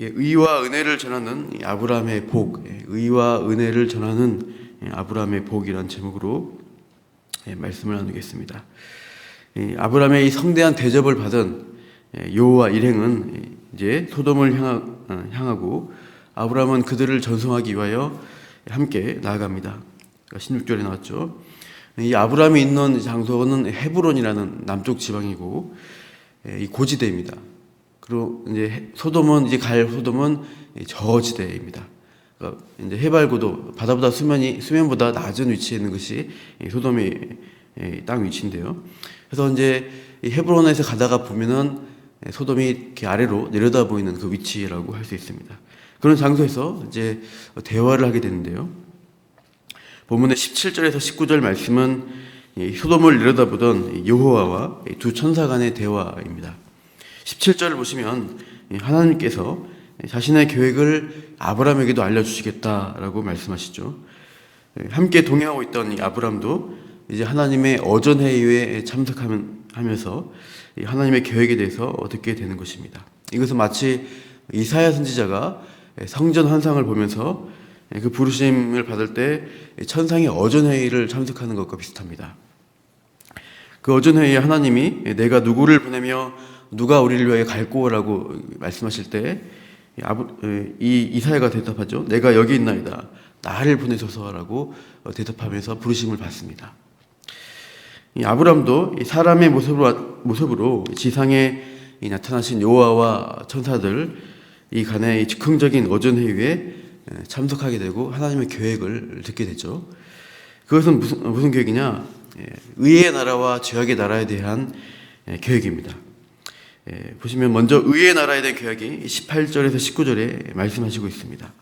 예, 의와 은혜를 전하는 이 아브라함의 복, 예, 의와 은혜를 전하는 예, 아브라함의 복이란 제목으로 예, 말씀을 나누겠습니다. 이 아브라함의 이 성대한 대접을 받은 예, 요와 일행은 예, 이제 소돔을 향하, 어, 향하고 아브라함은 그들을 전송하기 위하여 함께 나아갑니다. 16절에 나왔죠. 이 아브라함이 있는 장소는 헤브론이라는 남쪽 지방이고 예, 이 고지대입니다. 그리고 이제 소돔은 이제 갈 소돔은 저지대입니다. 그러니까 이제 해발고도 바다보다 수면이 수면보다 낮은 위치에 있는 것이 이 소돔의 이땅 위치인데요. 그래서 이제 이 헤브론에서 가다가 보면은 소돔이 이렇게 아래로 내려다 보이는 그 위치라고 할 수 있습니다. 그런 장소에서 이제 대화를 하게 되는데요. 본문의 17절에서 19절 말씀은 이 소돔을 내려다보던 여호와와 이두 천사 간의 대화입니다. 17절을 보시면 이 하나님께서 자신의 계획을 아브라함에게도 알려주시겠다라고 말씀하시죠. 함께 동행하고 있던 이 아브라함도 이제 하나님의 어전 회의에 참석하면서 이 하나님의 계획에 대해서 듣게 되는 것입니다. 이것은 마치 이사야 선지자가 성전 환상을 보면서 그 부르심을 받을 때 천상의 어전 회의를 참석하는 것과 비슷합니다. 그 어전 회의에 하나님이 내가 누구를 보내며 누가 우리를 위하여 갈꼬라고 말씀하실 때 이 이사야가 대답하죠. 내가 여기 있나이다. 나를 보내소서라고 대답하면서 부르심을 받습니다. 이 아브람도 이 사람의 모습으로, 모습으로 지상에 이 나타나신 여호와와 천사들 이 간의 이 즉흥적인 어전 회의에 참석하게 되고 하나님의 계획을 듣게 되죠. 그것은 무슨 무슨 계획이냐? 예, 의의 나라와 죄악의 나라에 대한 예, 계획입니다. 예, 보시면 먼저 의의 나라에 대한 계획이 18절에서 19절에 말씀하시고 있습니다.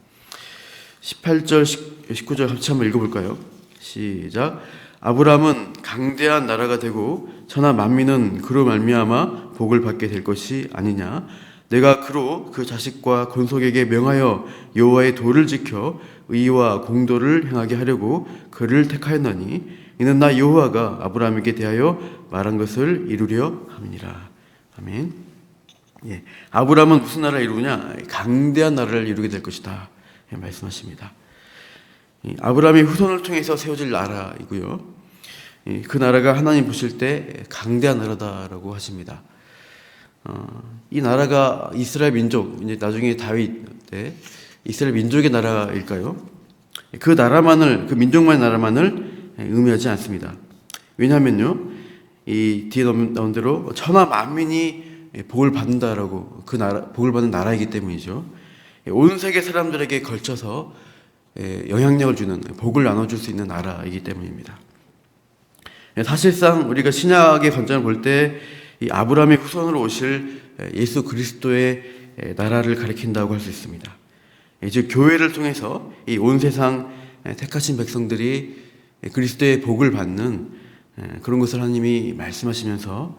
18절, 19절 같이 한번 읽어볼까요? 시작. 아브라함은 강대한 나라가 되고 천하 만민은 그로 말미암아 복을 받게 될 것이 아니냐. 내가 그로 그 자식과 권속에게 명하여 여호와의 도를 지켜 의와 공도를 행하게 하려고 그를 택하였나니 이는 나 여호와가 아브라함에게 대하여 말한 것을 이루려 함이니라. 아멘. 예, 아브라함은 무슨 나라를 이루냐? 강대한 나라를 이루게 될 것이다. 예, 말씀하십니다. 이 아브라함의 후손을 통해서 세워질 나라이고요. 이, 그 나라가 하나님 보실 때 강대한 나라다라고 하십니다. 어, 이 나라가 이스라엘 민족, 이제 나중에 다윗 때 이스라엘 민족의 나라일까요? 그 나라만을, 그 민족만의 나라만을 의미하지 않습니다. 왜냐하면요, 이 뒤에 나온 대로 천하 만민이 복을 받는다라고 그 나라, 복을 받는 나라이기 때문이죠. 온 세계 사람들에게 걸쳐서 영향력을 주는 복을 나눠줄 수 있는 나라이기 때문입니다. 사실상 우리가 신약의 관점을 볼 때 이 아브라함의 후손으로 오실 예수 그리스도의 나라를 가리킨다고 할 수 있습니다. 즉 교회를 통해서 이 온 세상 택하신 백성들이 그리스도의 복을 받는 그런 것을 하나님이 말씀하시면서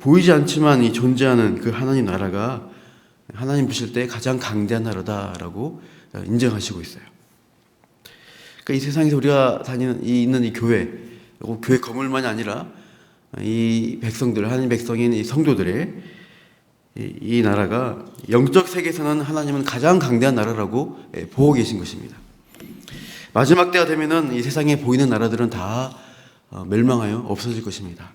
보이지 않지만 이 존재하는 그 하나님 나라가 하나님 보실 때 가장 강대한 나라다라고 인정하시고 있어요. 그러니까 이 세상에서 우리가 다니는 이 있는 이 교회, 교회 건물만이 아니라 이 백성들, 하나님 백성인 이 성도들의 이, 이 나라가 영적 세계에서는 하나님은 가장 강대한 나라라고 보고 계신 것입니다. 마지막 때가 되면은 이 세상에 보이는 나라들은 다 멸망하여 없어질 것입니다.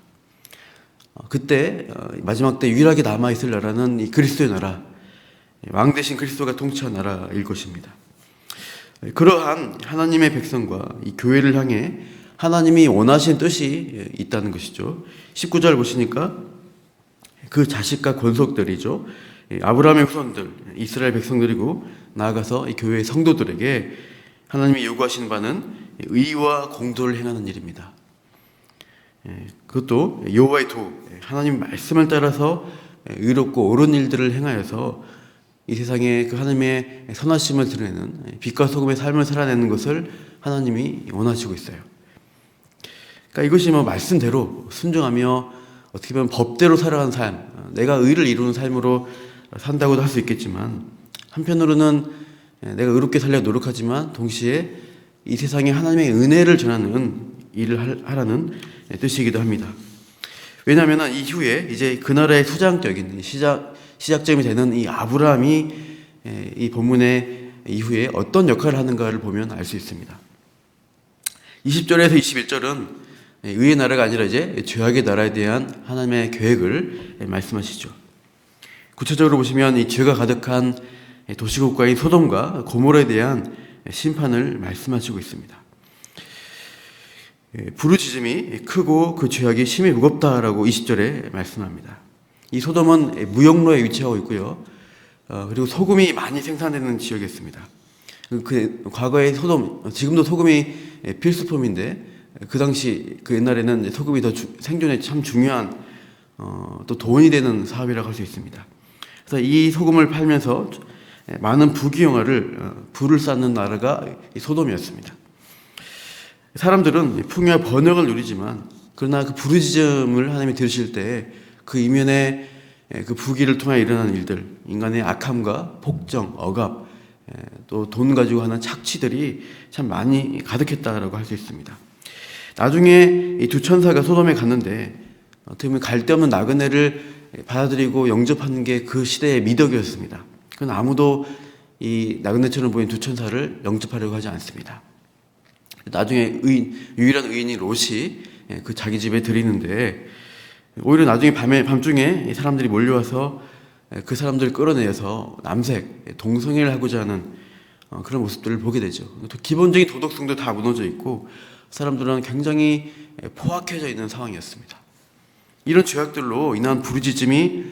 그때 마지막 때 유일하게 남아 있을 나라는 이 그리스도의 나라, 왕 대신 그리스도가 통치한 나라일 것입니다. 그러한 하나님의 백성과 이 교회를 향해 하나님이 원하신 뜻이 있다는 것이죠. 19절 보시니까 그 자식과 권속들이죠. 아브라함의 후손들, 이스라엘 백성들이고 나아가서 이 교회의 성도들에게 하나님이 요구하신 바는 의와 공도를 행하는 일입니다. 그것도 여호와의 도, 하나님 말씀을 따라서 의롭고 옳은 일들을 행하여서 이 세상에 그 하나님의 선하심을 드러내는 빛과 소금의 삶을 살아내는 것을 하나님이 원하시고 있어요. 그러니까 이것이 뭐 말씀대로 순종하며 어떻게 보면 법대로 살아가는 삶, 내가 의를 이루는 삶으로 산다고도 할 수 있겠지만 한편으로는 내가 의롭게 살려 노력하지만 동시에 이 세상에 하나님의 은혜를 전하는 일을 하라는 뜻이기도 합니다. 왜냐하면 이후에 이제 그 나라의 수장적인 시작 시작점이 되는 이 아브라함이 예, 이 본문의 이후에 어떤 역할을 하는가를 보면 알 수 있습니다. 20절에서 21절은 의의 나라가 아니라 이제 죄악의 나라에 대한 하나님의 계획을 말씀하시죠. 구체적으로 보시면 이 죄가 가득한 도시국가인 소돔과 고모라에 대한 심판을 말씀하시고 있습니다. 예, 부르짖음이 크고 그 죄악이 심히 무겁다라고 20절에 말씀합니다. 이 소돔은 무역로에 위치하고 있고요. 어, 그리고 소금이 많이 생산되는 지역이었습니다. 그 과거에 소돔, 지금도 소금이 필수품인데 그 당시 그 옛날에는 소금이 더 주, 생존에 참 중요한 어, 또 돈이 되는 사업이라고 할 수 있습니다. 그래서 이 소금을 팔면서 많은 부귀영화를 어, 부를 쌓는 나라가 이 소돔이었습니다. 사람들은 풍요와 번영을 누리지만 그러나 그 부르짖음을 하나님이 들으실 때 그 이면에 그 부귀를 통해 일어나는 일들, 인간의 악함과 폭정, 억압, 또 돈 가지고 하는 착취들이 참 많이 가득했다라고 할 수 있습니다. 나중에 이 두 천사가 소돔에 갔는데 어떻게 보면 갈데 없는 나그네를 받아들이고 영접하는 게 그 시대의 미덕이었습니다. 그건 아무도 이 나그네처럼 보이는 두 천사를 영접하려고 하지 않습니다. 나중에 의인, 유일한 의인이 롯이 그 자기 집에 들이는데 오히려 나중에 밤에 밤중에 사람들이 몰려와서 그 사람들을 끌어내서 남색 동성애를 하고자 하는 어, 그런 모습들을 보게 되죠. 또 기본적인 도덕성도 다 무너져 있고 사람들은 굉장히 포악해져 있는 상황이었습니다. 이런 죄악들로 인한 부르짖음이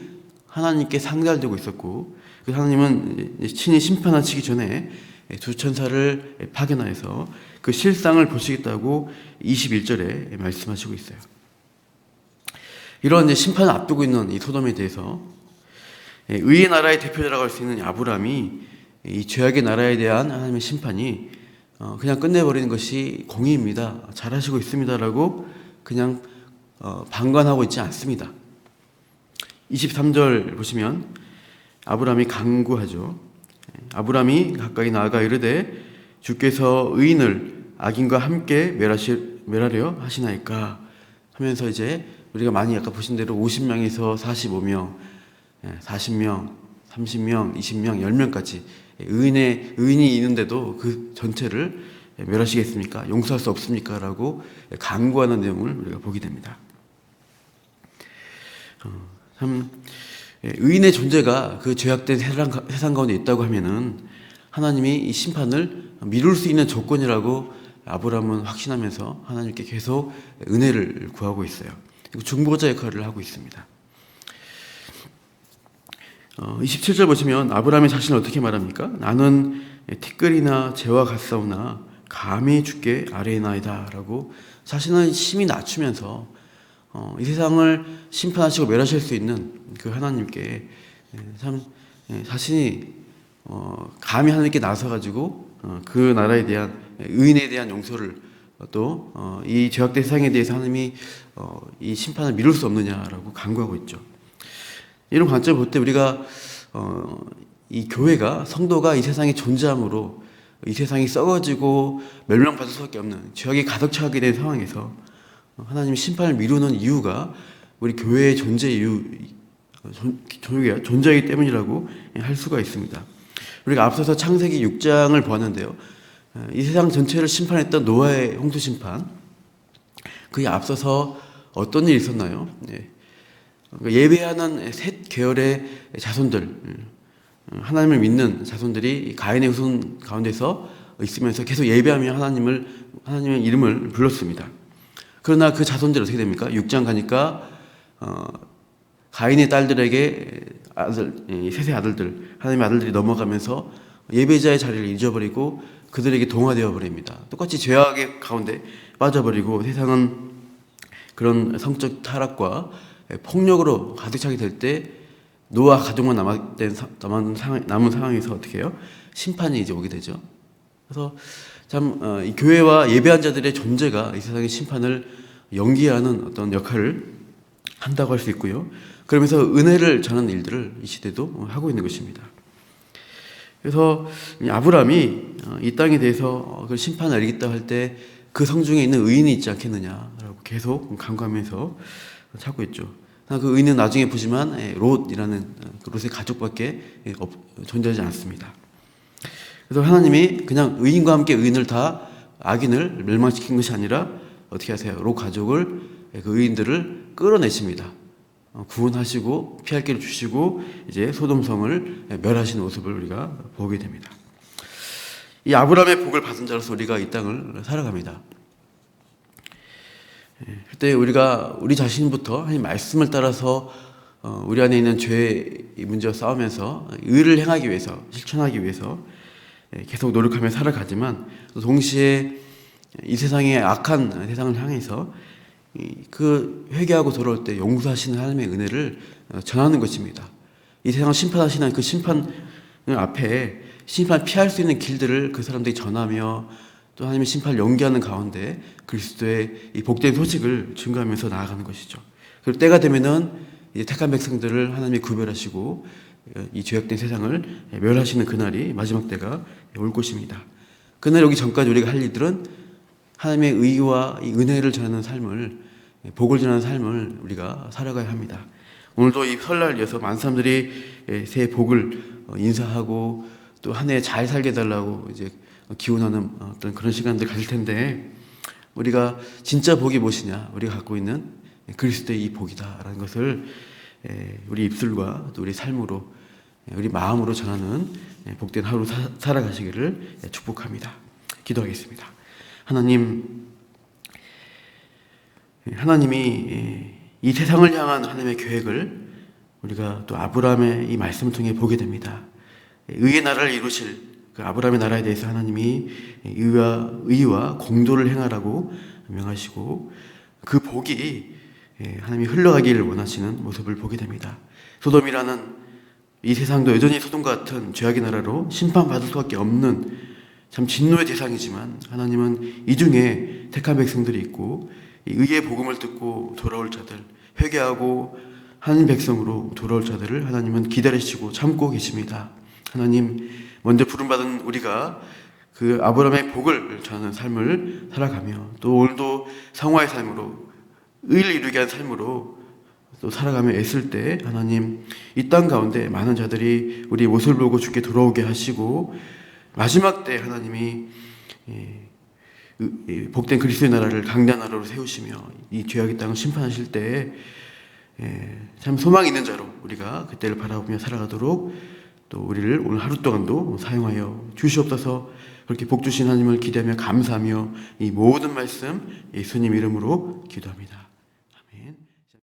하나님께 상달되고 있었고 그 하나님은 친히 심판하시기 전에 두 천사를 파견하여서 그 실상을 보시겠다고 21절에 말씀하시고 있어요. 이런 심판을 앞두고 있는 이 소돔에 대해서 의의 나라의 대표자라고 할 수 있는 아브람이 이 죄악의 나라에 대한 하나님의 심판이 어, 그냥 끝내버리는 것이 공의입니다. 잘하시고 있습니다라고 그냥 어, 방관하고 있지 않습니다. 23절 보시면 아브람이 강구하죠. 아브람이 가까이 나아가 이르되 주께서 의인을 악인과 함께 멸하시, 멸하려 하시나이까 하면서 이제 우리가 많이 아까 보신 대로 50명에서 45명, 40명, 30명, 20명, 10명까지 의인의 의인이 있는데도 그 전체를 멸하시겠습니까? 용서할 수 없습니까? 라고 강구하는 내용을 우리가 보게 됩니다. 어, 참 의인의 존재가 그 죄악된 세상, 가운데 있다고 하면은 하나님이 이 심판을 미룰 수 있는 조건이라고 아브라함은 확신하면서 하나님께 계속 은혜를 구하고 있어요. 중보자 역할을 하고 있습니다. 어, 27절 보시면 아브라함의 자신을 어떻게 말합니까? 나는 티끌이나 재와 같사오나 감히 주께 아뢰나이다 라고 자신을 심히 낮추면서 어, 이 세상을 심판하시고 멸하실 수 있는 그 하나님께 예, 참 예, 자신이 어, 감히 하나님께 나서가지고 어, 그 나라에 대한 의인에 대한 용서를 또이 어, 죄악된 세상에 대해서 하나님이 어, 이 심판을 미룰 수 없느냐라고 강구하고 있죠. 이런 관점을 볼 때 우리가 어, 이 교회가 성도가 이 세상에 존재함으로 이 세상이 썩어지고 멸망받을 수밖에 없는 죄악이 가득 차게 된 상황에서 하나님 심판을 미루는 이유가 우리 교회의 존재 이유 존재가 존재이기 때문이라고 할 수가 있습니다. 우리가 앞서서 창세기 6장을 보았는데요. 이 세상 전체를 심판했던 노아의 홍수 심판. 그에 앞서서 어떤 일이 있었나요? 예. 예배하는 셋 계열의 자손들, 하나님을 믿는 자손들이 가인의 후손 가운데서 있으면서 계속 예배하며 하나님을 하나님의 이름을 불렀습니다. 그러나 그 자손들이 어떻게 됩니까? 6장 가니까 어, 가인의 딸들에게 아들, 세세 아들들, 하나님의 아들들이 넘어가면서 예배자의 자리를 잊어버리고 그들에게 동화되어 버립니다. 똑같이 죄악의 가운데 빠져버리고 세상은 그런 성적 타락과 폭력으로 가득 차게 될 때 노아 가족만 상황 남은 상황에서 어떻게 해요? 심판이 이제 오게 되죠. 그래서 참 어, 이 교회와 예배한 자들의 존재가 이 세상의 심판을 연기하는 어떤 역할을 한다고 할 수 있고요. 그러면서 은혜를 전하는 일들을 이 시대도 하고 있는 것입니다. 그래서 아브라함이 어, 이 땅에 대해서 그 심판을 내리겠다 할 때 그 성중에 있는 의인이 있지 않겠느냐라고 계속 강구하면서 찾고 있죠. 그 의는 나중에 보지만 예, 롯이라는 어, 그 롯의 가족밖에 예, 없- 존재하지 않습니다. 그래서 하나님이 그냥 의인과 함께 의인을 다 악인을 멸망시킨 것이 아니라 어떻게 하세요? 롯 가족을 예, 그 의인들을 끌어내십니다. 어, 구원하시고 피할 길을 주시고 이제 소돔성을 예, 멸하시는 모습을 우리가 보게 됩니다. 이 아브라함의 복을 받은 자로서 우리가 이 땅을 살아갑니다. 예, 그때 우리가 우리 자신부터 하나님 말씀을 따라서 어, 우리 안에 있는 죄의 이 문제와 싸우면서 의를 행하기 위해서 실천하기 위해서 예, 계속 노력하며 살아가지만 또 동시에 이 세상의 악한 세상을 향해서 이- 그 회개하고 돌아올 때 용서하시는 하나님의 은혜를 어, 전하는 것입니다. 이 세상을 심판하시는 그 심판 앞에 심판 피할 수 있는 길들을 그 사람들이 전하며 또 하나님의 심판을 연기하는 가운데 그리스도의 이 복된 소식을 증거하면서 나아가는 것이죠. 그리고 때가 되면은 이제 택한 백성들을 하나님이 구별하시고 이 죄악된 세상을 멸하시는 그날이 마지막 때가 올 것입니다. 그날 오기 전까지 우리가 할 일들은 하나님의 의와 이 은혜를 전하는 삶을 복을 전하는 삶을 우리가 살아가야 합니다. 오늘도 이 설날 이어서 많은 사람들이 새해 복을 어, 인사하고 또 한 해 잘 살게 달라고 이제 기원하는 어떤 그런 시간들 가질 텐데 우리가 진짜 복이 무엇이냐 우리가 갖고 있는 그리스도의 이 복이다라는 것을 에, 우리 입술과 또 우리 삶으로 에, 우리 마음으로 전하는 에, 복된 하루 사- 살아가시기를 에, 축복합니다. 기도하겠습니다. 하나님 예, 하나님이 예, 이 세상을 향한 하나님의 계획을 우리가 또 아브라함의 이 말씀을 통해 보게 됩니다. 예, 의의 나라를 이루실 그 아브라함의 나라에 대해서 하나님이 의와 의와 공도를 행하라고 명하시고 그 복이 예, 하나님이 흘러가기를 원하시는 모습을 보게 됩니다. 소돔이라는 이 세상도 여전히 소돔 같은 죄악의 나라로 심판받을 수밖에 없는 참 진노의 대상이지만 하나님은 이 중에 택한 백성들이 있고 이 의의 복음을 듣고 돌아올 자들 회개하고 하나님 백성으로 돌아올 자들을 하나님은 기다리시고 참고 계십니다. 하나님 먼저 부름받은 우리가 그 아브라함의 복을 전하는 삶을 살아가며 또 오늘도 성화의 삶으로 의를 이루게 한 삶으로 또 살아가며 애쓸 때 하나님 이 땅 가운데 많은 자들이 우리 모습을 보고 주께 돌아오게 하시고 마지막 때 하나님이 예, 복된 그리스도의 나라를 강대한 나라로 세우시며 이 죄악의 땅을 심판하실 때 예, 참 소망 있는 자로 우리가 그때를 바라보며 살아가도록 또 우리를 오늘 하루 동안도 사용하여 주시옵소서 그렇게 복 주신 하나님을 기대하며 감사하며 이 모든 말씀 예수님 이름으로 기도합니다.